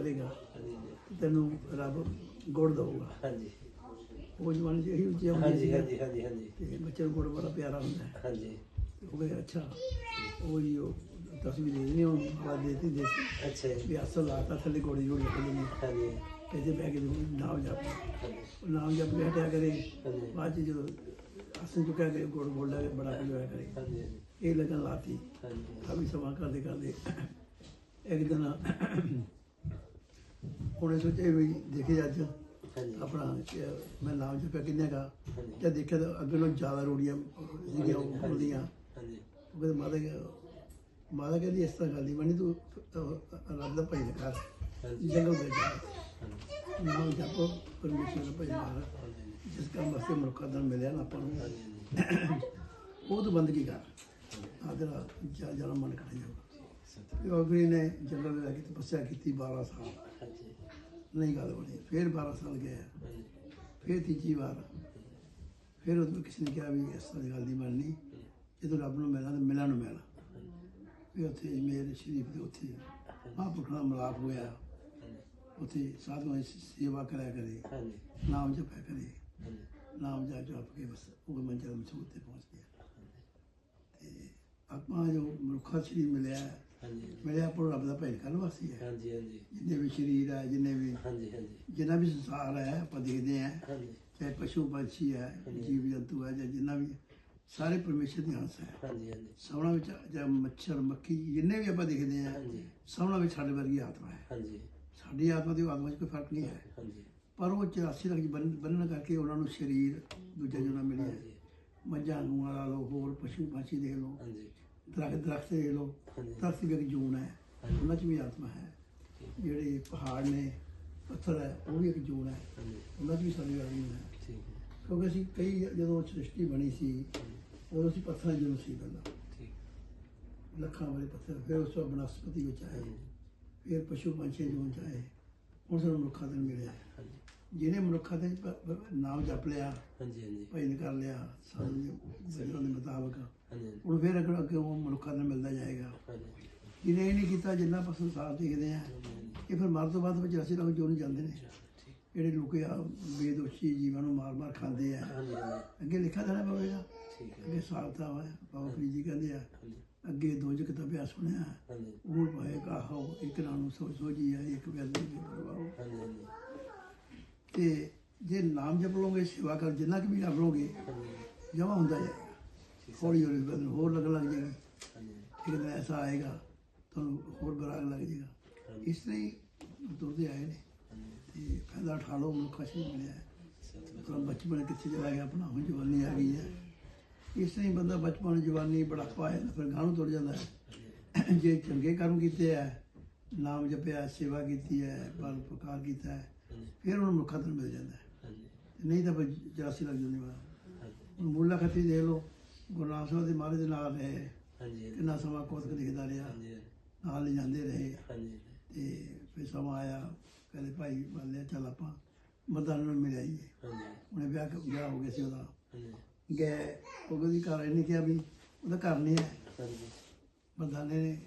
ਕਰੇਗਾ। ਤੈਨੂੰ ਰੱਬ ਗੁੜ ਦਊਗਾ। ਹਾਂਜੀ। ਉਹ ਜਵਾਨ ਜਿਹੜੀ ਉੱਚੀ ਹੁੰਦੀ ਹਾਂਜੀ ਹਾਂਜੀ ਹਾਂਜੀ ਹਾਂਜੀ। ਤੇ ਬੱਚੇ ਨੂੰ ਗੁੜ ਬੜਾ ਪਿਆਰਾ ਹੁੰਦਾ ਹੈ। ਹਾਂਜੀ। ਉਹ ਕਹਿੰਦੇ ਅੱਛਾ ਉਹ ਜੀ ਉਹ ਤਸਵੀਰ ਦੇ ਨਹੀਂ ਉਹ ਬਾਅਦ ਦੇਤੀ ਦੇ ਅੱਛਾ ਜੀ। ਵੀ ਅਸਲ ਲਾਤਾ ਥੱਲੇ ਗੋੜੀ ਜੋੜੀ ਰੱਖ ਲੈਣੀ ਹਾਂਜੀ। ਇਹਦੇ ਬੈਗ ਦੇ ਨਾਮ ਜਪ। ਉਹ ਨਾਮ ਜਪ ਕੇ ਹਟਿਆ ਕਰੇ। ਬਾਅਦ 'ਚ ਜਦੋਂ ਅਸਲ ਚੁੱਕਿਆ ਕੇ ਗੁੜ ਬੋਲਿਆ ਬੜਾ ਕੁਝ ਹੋਇਆ ਕਰੇ। ਹਾਂਜੀ ਇਹ ਲੱਗਣ ਲਾਤੀ। ਹਾਂਜੀ। ਕਾਫੀ ਸਮਾਂ ਕਰਦੇ ਕਰਦੇ। ਇੱਕ ਦਿਨ ਉਹਨੇ ਸੋਚਿਆ ਵੀ ਦੇਖੇ ਅੱਜ ਆਪਣਾ ਮੈਂ ਨਾਮ ਜਪਿਆ ਕਿੰਨੇ ਦਾ? ਜਦ ਦੇਖਿਆ ਤਾਂ ਅੱਗੇ ਨਾਲੋਂ ਜ਼ਿਆਦਾ ਰੋੜੀਆਂ ਉਹ ਹੁੰਦੀਆਂ। ਹਾਂਜੀ। ਉਹ ਕਹਿੰਦੇ ਮਾਤਾ ਮਾਤਾ ਕਹਿੰਦੀ ਇਸ ਤਰ੍ਹਾਂ ਗੱਲ ਨਹੀਂ ਬਣੀ ਤੂੰ ਰੱਬ ਦਾ ਭਾਈ ਕਰ। ਜੰਗਲ ਵਿੱਚ। ਜਾ ਨਾਮ ਜਪੋ ਪਰਮੇਸ਼ਰ ਦਾ ਭਾਈ ਹਾਂਜੀ। ਜਿਸ ਕੰਮ ਵਾਸਤੇ ਦਾ ਮਿਲਿਆ ਨਾ ਆਪਾਂ ਨੂੰ। ਉਹ ਤੋਂ ਬੰਦਗੀ ਕਰ? ਆਦਰਾ ਜਾ ਮਨ ਕਰ ਜਾਊਗਾ। ਅਗਰੀ ਨੇ ਜੰਗਲ ਵਿੱਚ ਜਾ ਕੇ ਤਪੱਸਿਆ ਕੀਤੀ 12 ਸਾਲ। ਨਹੀਂ ਗੱਲ ਬਣੀ। ਫਿਰ 12 ਸਾਲ ਹਾਂਜੀ ਫਿਰ ਤੀਜੀ ਵਾਰ। ਫਿਰ ਉਹਨੂੰ ਕਿਸੇ ਨੇ ਕਿਹਾ ਵੀ ਇਸ ਤਰ੍ਹਾਂ ਦੀ ਗੱਲ ਨਹੀਂ ਬਣਨੀ। ਜਦੋਂ ਰੱਬ ਨੂੰ ਮਿਲਣਾ ਤਾਂ ਮਿਲਣ ਨੂੰ ਮਿਲਣਾ। ਵੀ ਉੱਥੇ ਮੇਰੇ ਸ਼ਰੀਫ ਦੇ ਉੱਥੇ ਮਹਾਂਪੁਰਖਾਂ ਦਾ ਮਿਲਾਪ ਹੋਇਆ। ਉੱਥੇ ਸਾਧੂਆਂ ਦੀ ਸੇਵਾ ਕਰਿਆ ਕਰੇ। ਨਾਮ ਜਪਿਆ ਕਰੇ। ਨਾਮ ਜਪ ਜਪ ਕੇ ਬਸ ਉਹ ਮੰਜ਼ਿਲ ਮਸੂਦ ਤੇ ਪਹੁੰਚ ਗਿਆ। ਤੇ ਆਪਾਂ ਜੋ ਮਨੁੱਖਾ ਸਰੀਰ ਮਿਲਿਆ ਹਾਂਜੀ ਮਿਲਿਆ ਆਪਾਂ ਨੂੰ ਰੱਬ ਦਾ ਭੇਜ ਕਰਨ ਵਾਸਤੇ ਹੈ। ਹਾਂਜੀ ਹਾਂਜੀ। ਜਿੰਨੇ ਵੀ ਸਰੀਰ ਹੈ ਜਿੰਨੇ ਵੀ ਹਾਂਜੀ ਹਾਂਜੀ। ਜਿੰਨਾ ਵੀ ਸੰਸਾਰ ਹੈ ਆਪਾਂ ਦੇਖਦੇ ਹਾਂ। ਹਾਂਜੀ। ਚਾਹੇ ਪਸ਼ੂ ਪੰਛੀ ਹੈ ਜੀਵ ਜੰਤੂ ਹੈ ਜਾਂ ਜਿੰਨਾ ਵੀ ਸਾਰੇ ਪਰਮੇਸ਼ਰ ਦੀ ਹੰਸ ਹੈ। ਹਾਂਜੀ ਹਾਂਜੀ। ਸਭਨਾਂ ਵਿੱਚ ਜਾਂ ਮੱਛਰ ਮੱਖੀ ਜਿੰਨੇ ਵੀ ਆਪਾਂ ਦੇਖਦੇ ਹਾਂ ਹਾਂਜੀ। ਸਭਨਾਂ ਵਿੱਚ ਸਾਡੇ ਵਰਗੀ ਆਤਮਾ ਹੈ। ਹਾਂਜੀ। ਸਾਡੀ ਆਤਮਾ ਤੇ ਆਤਮਾ 'ਚ ਕੋਈ ਫ਼ਰਕ ਨਹੀਂ ਹੈ। ਹਾਂਜੀ ਪਰ ਉਹ 84 ਲੱਖ ਬੰਨ ਬੰਨਣ ਕਰਕੇ ਉਹਨਾਂ ਨੂੰ ਸਰੀਰ ਦੂਜਾ ਜੁਨਾ ਮਿਲਿਆ ਮੱਝਾਂ ਗੂਆਂ ਲਾ ਲਓ ਹੋਰ ਪਸ਼ੂ ਪੰਛੀ ਦੇਖ ਲਓ। ਹਾਂਜੀ। ਦਰਖਤ ਦਰਖਤ ਲਓ। ਹਾਂਜੀ। ਧਰਤੀ ਵੀ ਇੱਕ ਜੂਨ ਹੈ। ਉਹਨਾਂ 'ਚ ਵੀ ਆਤਮਾ ਹੈ। ਜਿਹੜੇ ਪਹਾੜ ਨੇ ਪੱਥਰ ਹੈ ਉਹ ਵੀ ਇੱਕ ਜੂਨ ਹੈ। ਉਹਨਾਂ 'ਚ ਵੀ ਸਾਡੀ ਵਰਗੀ ਹੈ। ਕਿਉਂਕਿ ਅਸੀਂ ਕਈ ਜਦੋਂ ਸ੍ਰਿਸ਼ਟੀ ਬਣੀ ਸੀ ਉਦੋਂ ਅਸੀਂ ਪੱਥਰਾਂ ਜਿਹੇ ਸੀ ਪਹਿਲਾਂ। ਲੱਖਾਂ ਵਾਲੇ ਪੱਥਰ ਫਿਰ ਉਸ ਤੋਂ ਬਨਸਪਤੀ ਵਿੱਚ ਆਏ। ਫਿਰ ਪਸ਼ੂ ਪੰਛੀ ਜੂਨ ਚ ਆਏ। ਹੁਣ ਸਾਨੂੰ ਮਨੁੱਖਾਂ ਦਾ ਮਿਲਿਆ ਜਿਹਨੇ ਮਨੁੱਖਾਂ ਦੇ ਨਾਮ ਜਪ ਲਿਆ ਹਾਂਜੀ ਹਾਂਜੀ। ਭਜਨ ਕਰ ਲਿਆ ਸਾਨੂੰ ਦੇ ਮੁਤਾਬਕ ਹੁਣ ਫਿਰ ਅੱਗੇ ਅੱਗੇ ਉਹ ਮਨੁੱਖਾਂ ਦਾ ਮਿਲਦਾ ਜਾਏਗਾ। ਜਿਹਨੇ ਇਹ ਨਹੀਂ ਕੀਤਾ ਜਿੰਨਾ ਆਪਾਂ ਸੰਸਾਰ ਦੇਖਦੇ ਆ ਇਹ ਫਿਰ ਮਰਨ ਤੋਂ ਬਾਅਦ ਵਿੱਚ ਅਸੀਂ ਲੋਕ ਜੋ ਨਹੀਂ ਜਾਂਦੇ ਨੇ। ਜਿਹੜੇ ਲੋਕ ਆ ਬੇਦੋਸ਼ੀ ਜੀਵਾਂ ਨੂੰ ਮਾਰ ਮਾਰ ਖਾਂਦੇ ਆ। ਅੱਗੇ ਤਾਂ ਨਾ ਪਵੇਗਾ ਅੱਗੇ ਸਾਬਤਾ ਹੋਇਆ ਬਾਬਾ ਫਰੀਦ ਜੀ ਕਹਿੰਦੇ ਆ ਅੱਗੇ ਦੋ ਜਗ ਤਪਿਆ ਸੁਣਿਆ ਉਹ ਪਾਏ ਕਾਹੋ ਇੱਕ ਨਾਲ ਨੂੰ ਸੋਚ ਸੋਜੀ ਆ ਇੱਕ ਵੈਲੀ ਦੇ ਤੇ ਜੇ ਨਾਮ ਜਪ ਲਓਗੇ ਸੇਵਾ ਕਰ ਜਿੰਨਾ ਕਿ ਵੀ ਲਓਗੇ ਹਾਂਜੀ। ਜਮਾ ਹੁੰਦਾ ਜਾਏਗਾ। ਹੌਲੀ ਹੌਲੀ ਬਦਲ ਹੋਰ ਲੱਗਣ ਲੱਗ ਜਾਏਗਾ। ਇੱਕ ਦਿਨ ਐਸਾ ਆਏਗਾ ਤੁਹਾਨੂੰ ਹੋਰ ਬਰਾਗ ਲੱਗ ਜਾਏਗਾ। ਇਸ ਤਰ੍ਹਾਂ ਹੀ ਤੁਰਦੇ ਆਏ ਨੇ। ਤੇ ਫਾਇਦਾ ਉਠਾ ਲਓ ਮਨੁੱਖਾ ਸ਼ਰੀਰ ਮਿਲਿਆ। ਆਪਣਾ ਬਚਪਨ ਕਿੱਥੇ ਚਲਾ ਗਿਆ ਆਪਣਾ ਹੁਣ ਜਵਾਨੀ ਆ ਗਈ ਹੈ। ਇਸ ਤਰ੍ਹਾਂ ਹੀ ਬੰਦਾ ਬਚਪਨ ਜਵਾਨੀ ਬੁਢਾਪਾ ਆਇਆ ਤਾਂ ਫਿਰ ਗਾਂ ਨੂੰ ਤੁਰ ਜਾਂਦਾ ਹੈ। ਜੇ ਚੰਗੇ ਕਰਮ ਕੀਤੇ ਹੈ ਨਾਮ ਜਪਿਆ ਸੇਵਾ ਕੀਤੀ ਹੈ ਪਰ ਪ੍ਰਕਾਰ ਕੀਤਾ ਹੈ ਫਿਰ ਉਹਨੂੰ ਮਨੁੱਖਾ ਤਨ ਮਿਲ ਜਾਂਦਾ ਹੈ। ਤੇ ਨਹੀਂ ਤਾਂ ਫਿਰ 84 ਲੱਗ ਜਾਂਦੇ ਵਾ ਮੂਲਾ ਖੱਤੀ ਦੇਖ ਲਓ। ਗੁਰੂ ਨਾਨਕ ਸਾਹਿਬ ਦੇ ਮਹਾਰਾਜ ਦੇ ਨਾਲ ਰਹੇ। ਹਾਂਜੀ ਕਿੰਨਾ ਸਮਾਂ ਕੋਤਕ ਲਿਖਦਾ ਰਿਹਾ। ਹਾਂਜੀ ਨਾਲ ਲੈ ਜਾਂਦੇ ਰਹੇ। ਹਾਂਜੀ। ਤੇ ਫਿਰ ਸਮਾਂ ਆਇਆ ਕਹਿੰਦੇ ਭਾਈ ਬੱਲੇ ਚੱਲ ਆਪਾਂ ਮਰਦਾਨਾ ਨੂੰ ਮਿਲ ਆਈਏ। ਹਾਂਜੀ। ਉਹਨੇ ਵਿਆਹ ਕ- ਵਿਆਹ ਹੋ ਗਿਆ ਸੀ ਉਹਦਾ। ਹਾਂਜੀ। ਗਏ ਉਹਦੀ ਘਰ ਇਹਨੇ ਕਿਹਾ ਵੀ ਉਹਦਾ ਘਰ ਨਹੀਂ ਹੈ। ਹਾਂਜੀ। ਮਰਦਾਨੇ ਨੇ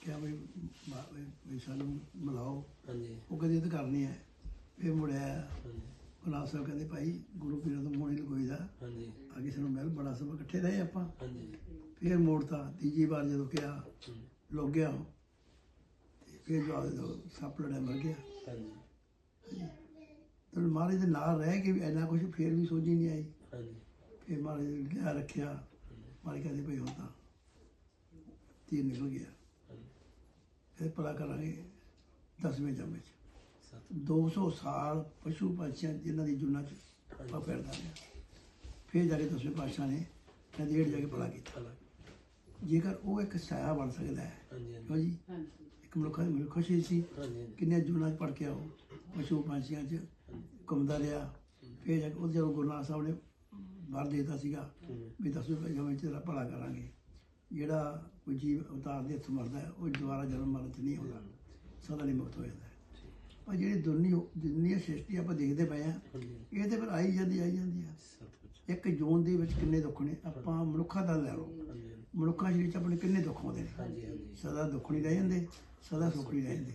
ਕਿਹਾ ਵੀ ਵੀ- ਵੀ ਸਾਨੂੰ ਮਿਲਾਓ ਹਾਂਜੀ। ਉਹ ਕਹਿੰਦੀ ਇਹ ਤਾਂ ਘਰ ਨਹੀਂ ਹੈ। ਫਿਰ ਮੁੜਿਆ ਹਾਂਜੀ। ਗੁਲਾਬ ਸਾਹਿਬ ਕਹਿੰਦੇ ਭਾਈ ਗੁਰੂ ਪੀਰਾਂ ਤੋਂ ਮੋੜੀ ਲਗੋਈ ਦਾ। ਹਾਂਜੀ। ਅੱਗੇ ਸਾਨੂੰ ਮਿਲ ਬੜਾ ਸਮਾਂ ਇਕੱਠੇ ਰਹੇ ਆਪਾਂ। ਹਾਂਜੀ। ਫਿਰ ਮੋੜਤਾ ਤੀਜੀ ਵਾਰ ਜਦੋਂ ਕਿਹਾ ਲੋਕ ਗਿਆ। ਫਿਰ ਜਵਾਬ ਦੇ ਸੱਪ ਲੜਿਆ ਮਰ ਗਿਆ। ਹਾਂਜੀ। ਤੇ ਮਹਾਰਾਜ ਦੇ ਨਾਲ ਰਹਿ ਕੇ ਵੀ ਇੰਨਾ ਕੁਝ ਫਿਰ ਵੀ ਸੋਝੀ ਨਹੀਂ ਆਈ। ਹਾਂਜੀ। ਫਿਰ ਮਹਾਰਾਜ ਨੇ ਲਿਆ ਰੱਖਿਆ। ਮਹਾਰਾਜ ਕਹਿੰਦੇ ਭਈ ਹੁਣ ਤਾਂ ਤੀਰ ਨਿਕਲ ਗਿਆ। ਫਿਰ ਭਲਾ ਕਰਾਂਗੇ ਦਸਵੇਂ ਜੰਮ ਵਿੱਚ 200 ਸਾਲ ਪਸ਼ੂ ਪੰਛੀਆਂ ਜਿਨ੍ਹਾਂ ਦੀ ਜੁਨਾ ਚ ਆਪਾਂ ਫਿਰਦਾ ਰਿਹਾ ਫਿਰ ਜਾ ਕੇ ਦਸਵੇਂ ਪਾਤਸ਼ਾਹ ਨੇ ਏੜ ਜਾ ਕੇ ਭਲਾ ਕੀਤਾ। ਜੇਕਰ ਉਹ ਇੱਕ ਸਾਇਆ ਬਣ ਸਕਦਾ ਹੈ ਹਾਂਜੀ ਇੱਕ ਮਨੁੱਖਾਂ ਦੀ ਖੁਸ਼ੀ ਸੀ ਕਿੰਨੇ ਜੁਨਾ ਚ ਪੜ ਕੇ ਆਓ ਪਸ਼ੂ ਪੰਛੀਆਂ ਚ ਘੁੰਮਦਾ ਰਿਹਾ। ਫਿਰ ਜਾ ਕੇ ਉਹ ਜਦੋਂ ਗੁਰੂ ਨਾਨਕ ਸਾਹਿਬ ਨੇ ਵਰ ਦੇ ਦਿੱਤਾ ਸੀਗਾ ਵੀ ਦਸਵੇਂ ਪਾਤਸ਼ਾਹ ਵਿੱਚ ਤੇਰਾ ਭਲਾ ਕਰਾਂਗੇ। ਜਿਹੜਾ ਕੋਈ ਜੀਵ ਅਵਤਾਰ ਦੇ ਹੱਥ ਮਰਦਾ ਹੈ ਉਹ ਦੁਬਾਰਾ ਜਨਮ ਮਰਨ ਚ ਨਹੀਂ ਆਉਂਦਾ। ਸਦਾ ਲਈ ਮੁਕਤ ਹੋ ਜਾਂਦਾ ਹੈ। ਪਰ ਜਿਹੜੀ ਦੁਨੀਆ ਦੁਨੀਆ ਸ੍ਰਿਸ਼ਟੀ ਆਪਾਂ ਦੇਖਦੇ ਪਏ ਆ ਇਹ ਤੇ ਫਿਰ ਆਈ ਜਾਂਦੀ ਆਈ ਜਾਂਦੀ ਆ। ਇੱਕ ਜੂਨ ਦੇ ਵਿੱਚ ਕਿੰਨੇ ਦੁੱਖ ਨੇ ਆਪਾਂ ਮਨੁੱਖਾਂ ਦਾ ਲੈ ਲਓ। ਮਨੁੱਖਾਂ ਸਰੀਰ ਚ ਆਪਣੇ ਕਿੰਨੇ ਦੁੱਖ ਆਉਂਦੇ ਨੇ? ਸਦਾ ਦੁੱਖ ਨਹੀਂ ਰਹਿ ਜਾਂਦੇ ਸਦਾ ਸੁੱਖ ਨਹੀਂ ਰਹਿ ਜਾਂਦੇ।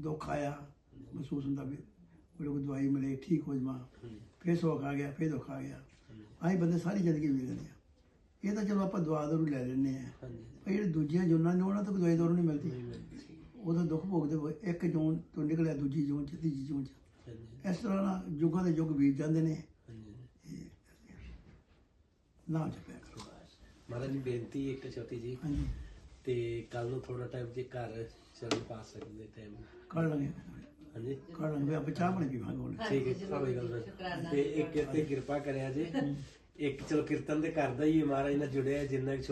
ਦੁੱਖ ਆਇਆ ਮਹਿਸੂਸ ਹੁੰਦਾ ਵੀ ਕੋਈ ਦਵਾਈ ਮਿਲੇ ਠੀਕ ਹੋ ਜਾਵਾਂ। ਫੇਰ ਸੁੱਖ ਆ ਗਿਆ ਫੇਰ ਦੁੱਖ ਆ ਗਿਆ। ਆਹੀ ਬੰਦੇ ਸਾਰੀ ਜ਼ਿੰਦਗੀ ਵੇਖਦੇ ਆ। ਇਹ ਤਾਂ ਚਲੋ ਆਪਾਂ ਦਵਾ ਦਾਰੂ ਲੈ ਲੈਂਦੇ ਆ। ਪਰ ਜਿਹੜੇ ਦੂਜੀਆਂ ਜੋਨਾਂ ਨੇ ਉਹਨਾਂ ਤੋਂ ਦਵਾਈ ਦਾਰੂ ਨਹੀਂ ਮਿਲਦੀ। ਉਹਦਾ ਦੁੱਖ ਭੋਗਦੇ ਹੋਏ ਇੱਕ ਜੋਨ ਤੋਂ ਨਿਕਲਿਆ ਦੂਜੀ ਜੋਨ ਚ ਤੀਜੀ ਜੋਨ ਚ। ਇਸ ਤਰ੍ਹਾਂ ਨਾਲ ਯੁੱਗਾਂ ਦੇ ਯੁੱਗ ਬੀਤ ਜਾਂਦੇ ਨੇ। ਹਾਂਜੀ। ਨਾ ਜਪਿਆ ਕਰੋ। ਮਹਾਰਾਜ ਜੀ ਬੇਨਤੀ ਇੱਕ ਛੋਟੀ ਜੀ ਹਾਂਜੀ। ਤੇ ਕੱਲ ਨੂੰ ਥੋੜਾ ਟਾਈਮ ਜੇ ਘਰ ਚਰਨ ਪਾ ਸਕਦੇ ਟਾਈਮ ਕੱਢ ਲਾਂਗੇ। ਹਾਂਜੀ। ਕੱਢ ਲਾਂਗੇ। ਆਪਾਂ ਚਾਹ ਪਾਣੀ ਪੀਵਾਂਗੇ ਹੁਣ। ਠੀਕ ਹੈ ਕੋਈ ਗੱਲ ਨਹੀਂ। ਤੇ ਇੱਕ ਤੇ ਕਿਰਪਾ ਕਰਿਆ ਜੇ। ਇੱਕ ਚਲੋ ਕੀਰਤਨ ਦੇ ਕਰਦਾ ਹੀ ਹੈ, ਮਹਾਰਾਜ ਨਾਲ ਜੁੜਿਆ ਜਿੰਨਾ ਕੁ